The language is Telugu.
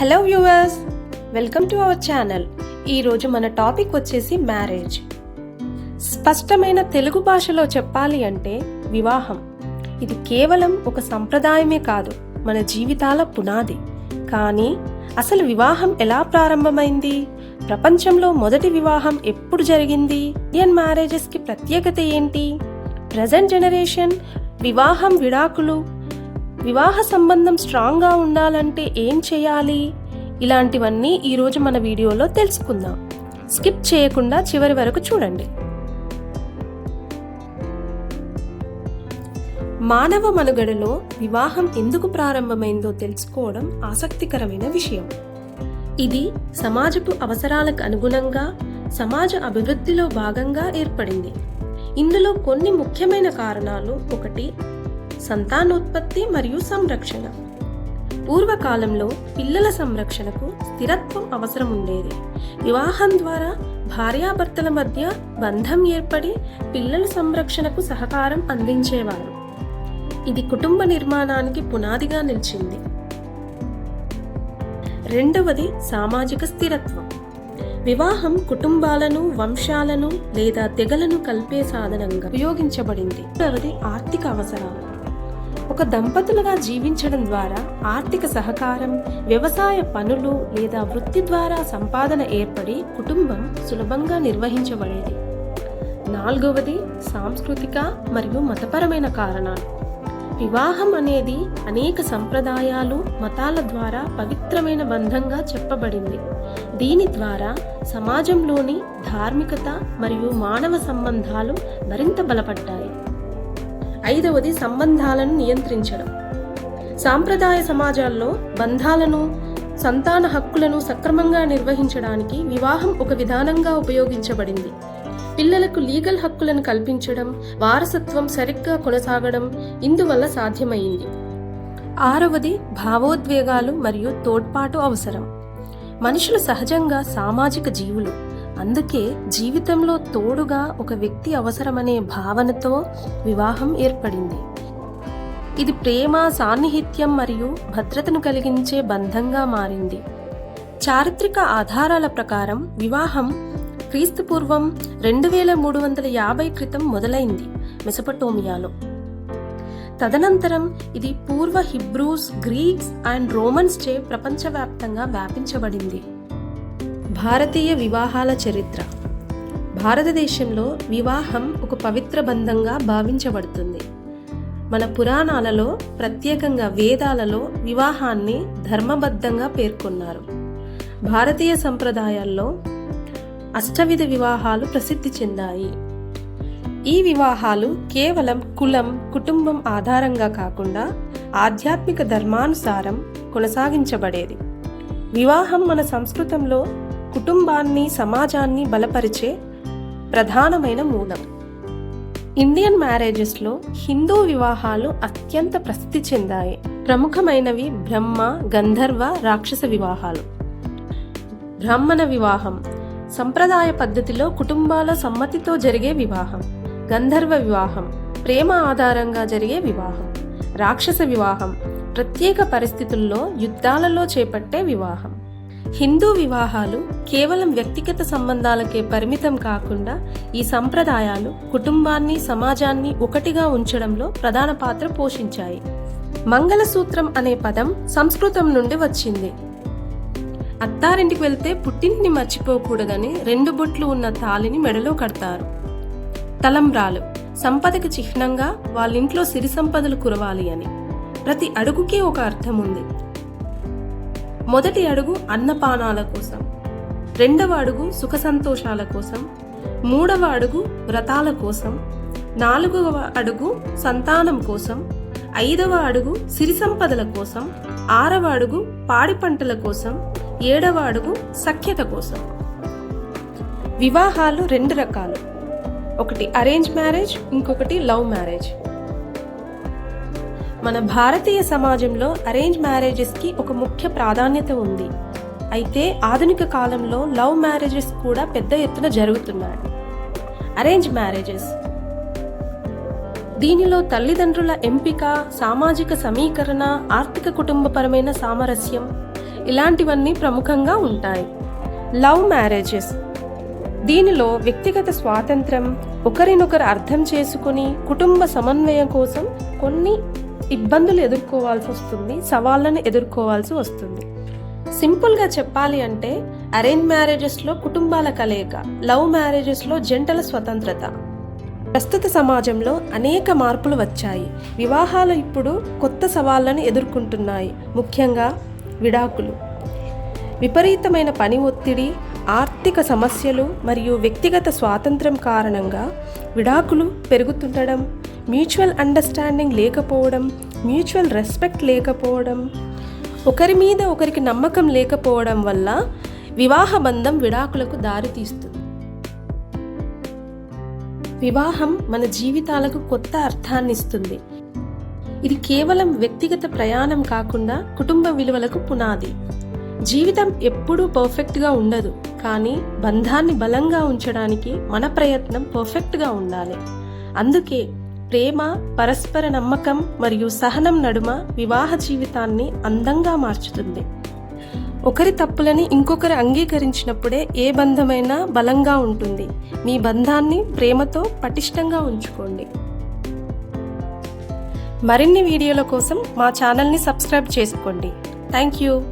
Hello viewers welcome to our channel ఈరోజు మన టాపిక్ వచ్చేసి మ్యారేజ్ స్పష్టమైన తెలుగు భాషలో చెప్పాలి అంటే వివాహం. ఇది కేవలం ఒక సంప్రదాయమే కాదు మన జీవితాల పునాది. కానీ అసలు వివాహం ఎలా ప్రారంభమైంది? ప్రపంచంలో మొదటి వివాహం ఎప్పుడు జరిగింది? ఇండియన్ మ్యారేజెస్కి ప్రత్యేకత ఏంటి? ప్రజెంట్ జనరేషన్ వివాహం విడాకులు వివాహ సంబంధం స్ట్రాంగ్గా ఉండాలంటే ఏం చేయాలి? ఇలాంటివన్నీ ఈరోజు మన వీడియోలో తెలుసుకుందాం. స్కిప్ చేయకుండా చివరి వరకు చూడండి. మానవ మనుగడలో వివాహం ఎందుకు ప్రారంభమైందో తెలుసుకోవడం ఆసక్తికరమైన విషయం. ఇది సమాజపు అవసరాలకు అనుగుణంగా సమాజ అభివృద్ధిలో భాగంగా ఏర్పడింది. ఇందులో కొన్ని ముఖ్యమైన కారణాలు ఒకటి సంతానోత్పత్తి మరియు సంరక్షణ. పూర్వకాలంలో పిల్లల సంరక్షణకు స్థిరత్వం అవసరం ఉండేది వివాహం ద్వారా భార్యాభర్తల మధ్య బంధం ఏర్పడి పిల్లల సంరక్షణకు సహకారం అందించేవారు. ఇది కుటుంబ నిర్మాణానికి పునాదిగా నిలిచింది. రెండవది సామాజిక స్థిరత్వం. వివాహం కుటుంబాలను వంశాలను లేదా తెగలను కలిపే సాధనంగా ఉపయోగించబడింది. రెండవది ఆర్థిక అవసరాలు. ఒక దంపతులుగా జీవించడం ద్వారా ఆర్థిక సహకారం వ్యవసాయ పనులు లేదా వృత్తి ద్వారా సంపాదన ఏర్పడి కుటుంబం సులభంగా నిర్వహించబడేది. నాలుగవది సాంస్కృతిక మరియు మతపరమైన కారణాలు. వివాహం అనేది అనేక సంప్రదాయాలు మతాల ద్వారా పవిత్రమైన బంధంగా చెప్పబడింది. దీని ద్వారా సమాజంలోని ధార్మికత మరియు మానవ సంబంధాలు మరింత బలపడ్డాయి. ఐదవది సంబంధాలను నియంత్రించడం. సాంప్రదాయ సమాజాల్లో బంధాలను సంతాన హక్కులను సక్రమంగా నిర్వహించడానికి వివాహం ఒక విధానంగా ఉపయోగించబడింది. పిల్లలకు లీగల్ హక్కులను కల్పించడం వారసత్వం సరిగ్గా కొనసాగడం ఇందువల్ల సాధ్యమైంది. ఆరవది భావోద్వేగాలు మరియు తోడ్పాటు అవసరం. మనుషులు సహజంగా సామాజిక జీవులు. అందుకే జీవితంలో తోడుగా ఒక వ్యక్తి అవసరమనే భావనతో వివాహం ఏర్పడింది. ఇది ప్రేమ సాన్నిహిత్యం మరియు భద్రతను కలిగించే బంధంగా మారింది. చారిత్రక ఆధారాల ప్రకారం వివాహం క్రీస్తుపూర్వం రెండు వేల మూడు వందల యాభై క్రితం మొదలైంది మెసపటోమియాలో. తదనంతరం ఇది పూర్వ హిబ్రూస్ గ్రీక్స్ అండ్ రోమన్స్ చే ప్రపంచవ్యాప్తంగా వ్యాపించబడింది. భారతీయ వివాహాల చరిత్ర. భారతదేశంలో వివాహం ఒక పవిత్ర బంధంగా భావించబడుతుంది. మన పురాణాలలో ప్రత్యేకంగా వేదాలలో వివాహాన్ని ధర్మబద్ధంగా పేర్కొన్నారు. భారతీయ సంప్రదాయాల్లో అష్టవిధ వివాహాలు ప్రసిద్ధి చెందాయి. ఈ వివాహాలు కేవలం కులం కుటుంబం ఆధారంగా కాకుండా ఆధ్యాత్మిక ధర్మానుసారం కొనసాగించబడేది. వివాహం మన సంస్కృతంలో కుటుంబాన్ని సమాజాన్ని బలపరిచే ప్రధానమైన మూలం. ఇండియన్ మ్యారేజెస్లో హిందూ వివాహాలు అత్యంత ప్రసిద్ధి చెందాయి. ప్రముఖమైనవి బ్రహ్మ గంధర్వ రాక్షస వివాహాలు. బ్రాహ్మణ వివాహం సంప్రదాయ పద్ధతిలో కుటుంబాల సమ్మతితో జరిగే వివాహం. గంధర్వ వివాహం ప్రేమ ఆధారంగా జరిగే వివాహం. రాక్షస వివాహం ప్రత్యేక పరిస్థితుల్లో యుద్ధాలలో చేపట్టే వివాహం. హిందూ వివాహాలు కేవలం వ్యక్తిగత సంబంధాలకే పరిమితం కాకుండా ఈ సంప్రదాయాలు కుటుంబాన్ని సమాజాన్ని ఒకటిగా ఉంచడంలో ప్రధాన పాత్ర పోషించాయి. మంగళసూత్రం అనే పదం సంస్కృతం నుండి వచ్చింది. అత్తారింటికి వెళ్తే పుట్టింటిని మర్చిపోకూడదని రెండు బొట్లు ఉన్న తాలిని మెడలో కడతారు. తలంబ్రాలు. సంపదకి చిహ్నంగా వాళ్ళింట్లో సిరి సంపదలు కురవాలి అని. ప్రతి అడుగుకే ఒక అర్థం ఉంది మొదటి అడుగు అన్నపానాల కోసం రెండవ అడుగు సుఖ సంతోషాల కోసం మూడవ అడుగు వ్రతాల కోసం నాలుగవ అడుగు సంతానం కోసం ఐదవ అడుగు సిరి సంపదల కోసం ఆరవ అడుగు పాడి పంటల కోసం ఏడవ అడుగు సఖ్యత కోసం. వివాహాలు రెండు రకాలు. ఒకటి అరేంజ్ మ్యారేజ్ ఇంకొకటి లవ్ మ్యారేజ్. మన భారతీయ సమాజంలో అరేంజ్ మ్యారేజెస్కి ఒక ముఖ్య ప్రాధాన్యత ఉంది. అయితే ఆధునిక కాలంలో లవ్ మ్యారేజెస్ కూడా పెద్ద ఎత్తున జరుగుతున్నాయి. అరేంజ్ మ్యారేజెస్ దీనిలో తల్లిదండ్రుల ఎంపిక సామాజిక సమీకరణ ఆర్థిక కుటుంబపరమైన సామరస్యం ఇలాంటివన్నీ ప్రముఖంగా ఉంటాయి. లవ్ మ్యారేజెస్ దీనిలో వ్యక్తిగత స్వాతంత్రం ఒకరినొకరు అర్థం చేసుకుని కుటుంబ సమన్వయం కోసం కొన్ని ఇబ్బందులు ఎదుర్కోవాల్సి వస్తుంది సవాళ్ళను ఎదుర్కోవాల్సి వస్తుంది. సింపుల్గా చెప్పాలి అంటే అరేంజ్ మ్యారేజెస్లో కుటుంబాల కలయిక లవ్ మ్యారేజెస్లో జంటల స్వతంత్రత. ప్రస్తుత సమాజంలో అనేక మార్పులు వచ్చాయి. వివాహాలు ఇప్పుడు కొత్త సవాళ్ళను ఎదుర్కొంటున్నాయి. ముఖ్యంగా విడాకులు. విపరీతమైన పని ఒత్తిడి ఆర్థిక సమస్యలు మరియు వ్యక్తిగత స్వాతంత్రం కారణంగా విడాకులు పెరుగుతుండడం మ్యూచువల్ అండర్స్టాండింగ్ లేకపోవడం మ్యూచువల్ రెస్పెక్ట్ లేకపోవడం ఒకరి మీద ఒకరికి నమ్మకం లేకపోవడం వల్ల వివాహ బంధం విడాకులకు దారితీస్తుంది. వివాహం మన జీవితాలకు కొత్త అర్థాన్ని ఇస్తుంది. ఇది కేవలం వ్యక్తిగత ప్రయాణం కాకుండా కుటుంబ విలువలకు పునాది. జీవితం ఎప్పుడూ పర్ఫెక్ట్గా ఉండదు. కానీ బంధాన్ని బలంగా ఉంచడానికి మన ప్రయత్నం పర్ఫెక్ట్గా ఉండాలి. అందుకే ప్రేమ పరస్పర నమ్మకం మరియు సహనం నడుమ వివాహ జీవితాన్ని అందంగా మార్చుతుంది. ఒకరి తప్పులని ఇంకొకరు అంగీకరించినప్పుడే ఏ బంధమైనా బలంగా ఉంటుంది. మీ బంధాన్ని ప్రేమతో పటిష్టంగా ఉంచుకోండి. మరిన్ని వీడియోల కోసం మా ఛానల్ని సబ్స్క్రైబ్ చేసుకోండి. Thank you